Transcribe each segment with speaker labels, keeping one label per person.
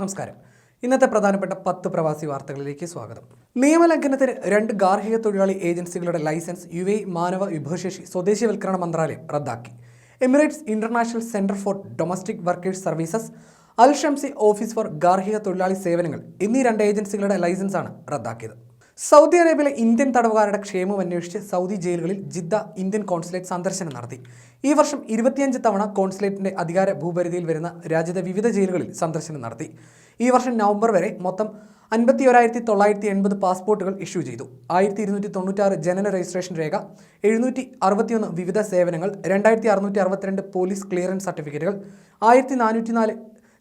Speaker 1: നമസ്കാരം. ഇന്നത്തെ പ്രധാനപ്പെട്ട പത്ത് പ്രവാസി വാർത്തകളിലേക്ക് സ്വാഗതം. നിയമലംഘനത്തിന് രണ്ട് ഗാർഹിക തൊഴിലാളി ഏജൻസികളുടെ ലൈസൻസ് യു എ മാനവ വിഭവശേഷി സ്വദേശീയവൽക്കരണ മന്ത്രാലയം റദ്ദാക്കി. Emirates international centre for domestic workers services Al Shamsi office for ഗാർഹിക തൊഴിലാളി സേവനങ്ങൾ എന്നീ രണ്ട് ഏജൻസികളുടെ ലൈസൻസാണ് റദ്ദാക്കിയത്. സൗദി അറേബ്യയിലെ ഇന്ത്യൻ തടവുകാരുടെ ക്ഷേമം അന്വേഷിച്ച് സൗദി ജയിലുകളിൽ ജിദ്ദ ഇന്ത്യൻ കോൺസുലേറ്റ് സന്ദർശനം നടത്തി. ഈ വർഷം ഇരുപത്തിയഞ്ച് തവണ കോൺസുലേറ്റിന്റെ അധികാര ഭൂപരിധിയിൽ വരുന്ന രാജ്യത്തെ വിവിധ ജയിലുകളിൽ സന്ദർശനം നടത്തി. ഈ വർഷം നവംബർ വരെ മൊത്തം അൻപത്തി ഒരായിരത്തി തൊള്ളായിരത്തി എൺപത് പാസ്പോർട്ടുകൾ ഇഷ്യൂ ചെയ്തു. ആയിരത്തി ഇരുന്നൂറ്റി തൊണ്ണൂറ്റാറ് ജനന രജിസ്ട്രേഷൻ രേഖ എഴുന്നൂറ്റി അറുപത്തിയൊന്ന് വിവിധ സേവനങ്ങൾ രണ്ടായിരത്തി അറുന്നൂറ്റി അറുപത്തിരണ്ട് പോലീസ് ക്ലിയറൻസ് സർട്ടിഫിക്കറ്റുകൾ ആയിരത്തി നാനൂറ്റി നാല്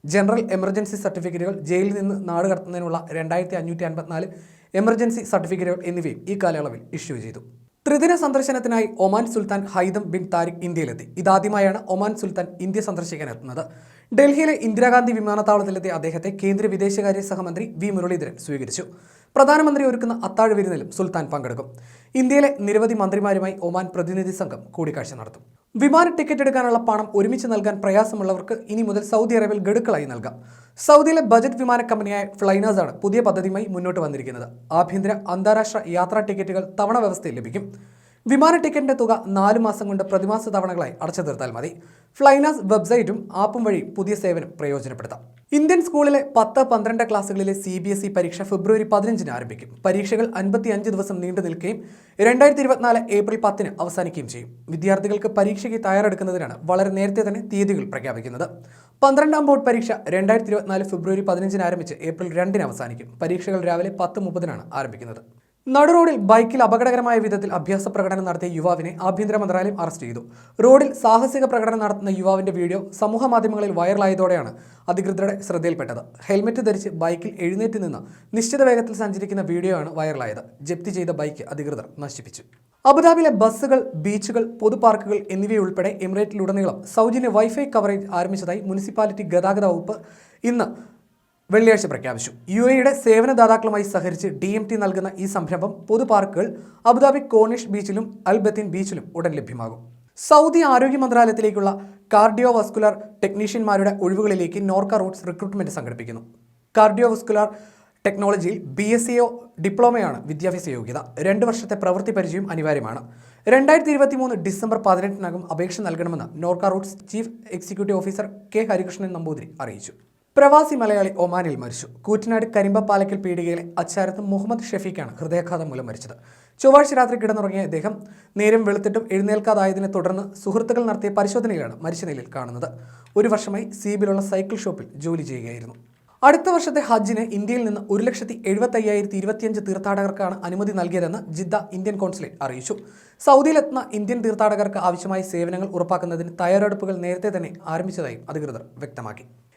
Speaker 1: ജനറൽ എമർജൻസി സർട്ടിഫിക്കറ്റുകൾ ജയിലിൽ നിന്ന് നാട് കടത്തുന്നതിനുള്ള രണ്ടായിരത്തി അഞ്ഞൂറ്റി അൻപത്തിനാല് എമർജൻസി സർട്ടിഫിക്കറ്റുകൾ എന്നിവയും ഈ കാലയളവിൽ ഇഷ്യൂ ചെയ്തു. ത്രിദിന സന്ദർശനത്തിനായി Oman Sultan Haitham bin Tariq ഇന്ത്യയിലെത്തി. ഇതാദ്യമായാണ് ഒമാൻ സുൽത്താൻ ഇന്ത്യ സന്ദർശിക്കാൻ എത്തുന്നത് ഡൽഹിയിലെ ഇന്ദിരാഗാന്ധി വിമാനത്താവളത്തിലെത്തിയ അദ്ദേഹത്തെ കേന്ദ്ര വിദേശകാര്യ സഹമന്ത്രി വി മുരളീധരൻ സ്വീകരിച്ചു. പ്രധാനമന്ത്രി ഒരുക്കുന്ന അത്താഴ വിരുന്നിലും സുൽത്താൻ പങ്കെടുക്കും. ഇന്ത്യയിലെ നിരവധി മന്ത്രിമാരുമായി ഒമാൻ പ്രതിനിധി സംഘം കൂടിക്കാഴ്ച നടത്തും. വിമാന ടിക്കറ്റ് എടുക്കാനുള്ള പണം ഒരുമിച്ച് നൽകാൻ പ്രയാസമുള്ളവർക്ക് ഇനി മുതൽ സൗദി അറേബ്യയിൽ ഗഡുക്കളായി നൽകാം. സൗദിയിലെ ബജറ്റ് വിമാന കമ്പനിയായ ഫ്ലൈനേഴ്സാണ് പുതിയ പദ്ധതിയുമായി മുന്നോട്ട് വന്നിരിക്കുന്നത്. ആഭ്യന്തര അന്താരാഷ്ട്ര യാത്രാ ടിക്കറ്റുകൾ തവണ വ്യവസ്ഥയിൽ ലഭിക്കും. വിമാന ടിക്കറ്റിന്റെ തുക നാല് മാസം കൊണ്ട് പ്രതിമാസ തവണകളായി അടച്ചു തീർത്താൽ മതി. ഫ്ലൈനാസ് വെബ്സൈറ്റും ആപ്പും വഴി പുതിയ സേവനം പ്രയോജനപ്പെടുത്താം. ഇന്ത്യൻ സ്കൂളിലെ പത്ത് പന്ത്രണ്ട് ക്ലാസ്സുകളിലെ സി ബി എസ് ഇ പരീക്ഷ ഫെബ്രുവരി പതിനഞ്ചിന് ആരംഭിക്കും. പരീക്ഷകൾ അൻപത്തി അഞ്ച് ദിവസം നീണ്ടു നിൽക്കുകയും രണ്ടായിരത്തി ഇരുപത്തിനാല് ഏപ്രിൽ പത്തിന് അവസാനിക്കുകയും ചെയ്യും. വിദ്യാർത്ഥികൾക്ക് പരീക്ഷയ്ക്ക് തയ്യാറെടുക്കുന്നതിനാണ് വളരെ നേരത്തെ തന്നെ തീയതികൾ പ്രഖ്യാപിക്കുന്നത്. പന്ത്രണ്ടാം ബോർഡ് പരീക്ഷ രണ്ടായിരത്തി ഇരുപത്തിനാല് ഫെബ്രുവരി പതിനഞ്ചിന് ആരംഭിച്ച് ഏപ്രിൽ രണ്ടിന് അവസാനിക്കും. പരീക്ഷകൾ രാവിലെ പത്ത് മുപ്പതിനാണ് ആരംഭിക്കുന്നത്. നടു റോഡിൽ ബൈക്കിൽ അപകടകരമായ വിധത്തിൽ അഭ്യാസ പ്രകടനം നടത്തിയ യുവാവിനെ ആഭ്യന്തര മന്ത്രാലയം അറസ്റ്റ് ചെയ്തു. റോഡിൽ സാഹസിക പ്രകടനം നടത്തുന്ന യുവാവിന്റെ വീഡിയോ സമൂഹ മാധ്യമങ്ങളിൽ വൈറലായതോടെയാണ് അധികൃതരുടെ ശ്രദ്ധയിൽപ്പെട്ടത്. ഹെൽമെറ്റ് ധരിച്ച് ബൈക്കിൽ എഴുന്നേറ്റ് നിന്ന് നിശ്ചിത വേഗത്തിൽ സഞ്ചരിക്കുന്ന വീഡിയോ ആണ് വൈറലായത്. ജപ്തി ചെയ്ത ബൈക്ക് അധികൃതർ നശിപ്പിച്ചു. അബുദാബിയിലെ ബസ്സുകൾ ബീച്ചുകൾ പൊതുപാർക്കുകൾ എന്നിവയുൾപ്പെടെ എമിറേറ്റിലുടനീളം സൗജന്യ വൈഫൈ കവറേജ് ആരംഭിച്ചതായി മുനിസിപ്പാലിറ്റി ഗതാഗത വകുപ്പ് ഇന്ന് വെള്ളിയാഴ്ച പ്രഖ്യാപിച്ചു. യു എയുടെ സേവനദാതാക്കളുമായി സഹകരിച്ച് ഡി എം ടി നൽകുന്ന ഈ സംരംഭം പൊതുപാർക്കുകൾ അബുദാബി കോണിഷ് ബീച്ചിലും അൽബത്തിൻ ബീച്ചിലും ഉടൻ ലഭ്യമാകും. സൗദി ആരോഗ്യ മന്ത്രാലയത്തിലേക്കുള്ള കാർഡിയോ വസ്കുലർ ടെക്നീഷ്യന്മാരുടെ ഒഴിവുകളിലേക്ക് നോർക്ക റൂട്ട്സ് റിക്രൂട്ട്മെന്റ് സംഘടിപ്പിക്കുന്നു. കാർഡിയോ വസ്കുലർ ടെക്നോളജിയിൽ ബി എസ് സിഒ ഡിപ്ലോമയാണ് വിദ്യാഭ്യാസ യോഗ്യത. രണ്ട് വർഷത്തെ പ്രവൃത്തി പരിചയം അനിവാര്യമാണ്. രണ്ടായിരത്തി ഇരുപത്തി മൂന്ന് ഡിസംബർ പതിനെട്ടിനകം അപേക്ഷ നൽകണമെന്ന് Norka Roots chief executive officer K Harikrishnan Namboothiri അറിയിച്ചു. പ്രവാസി മലയാളി ഒമാനിൽ മരിച്ചു. കൂറ്റനാട് കരിമ്പപ്പാലക്കൽ പീടികയിലെ അച്ചാരത്ത് മുഹമ്മദ് ഷെഫീഖാണ് ഹൃദയാഘാതം മൂലം മരിച്ചത്. ചൊവ്വാഴ്ച രാത്രി കിടന്നുറങ്ങിയ അദ്ദേഹം നേരം വെളുത്തിട്ടും എഴുന്നേൽക്കാതായതിനെ തുടർന്ന് സുഹൃത്തുക്കൾ നടത്തിയ പരിശോധനയിലാണ് മരിച്ച നിലയിൽ കാണുന്നത്. ഒരു വർഷമായി സീബിലുള്ള സൈക്കിൾ ഷോപ്പിൽ ജോലി ചെയ്യുകയായിരുന്നു. അടുത്ത വർഷത്തെ ഹജ്ജിന് ഇന്ത്യയിൽ നിന്ന് ഒരു ലക്ഷത്തി എഴുപത്തയ്യായിരത്തി ഇരുപത്തിയഞ്ച് തീർത്ഥാടകർക്കാണ് അനുമതി നൽകിയതെന്ന് ജിദ്ദ ഇന്ത്യൻ കോൺസുലേറ്റ് അറിയിച്ചു. സൗദിയിലെത്തുന്ന ഇന്ത്യൻ തീർത്ഥാടകർക്ക് ആവശ്യമായ സേവനങ്ങൾ ഉറപ്പാക്കുന്നതിന് തയ്യാറെടുപ്പുകൾ നേരത്തെ തന്നെ ആരംഭിച്ചതായും അധികൃതർ വ്യക്തമാക്കി.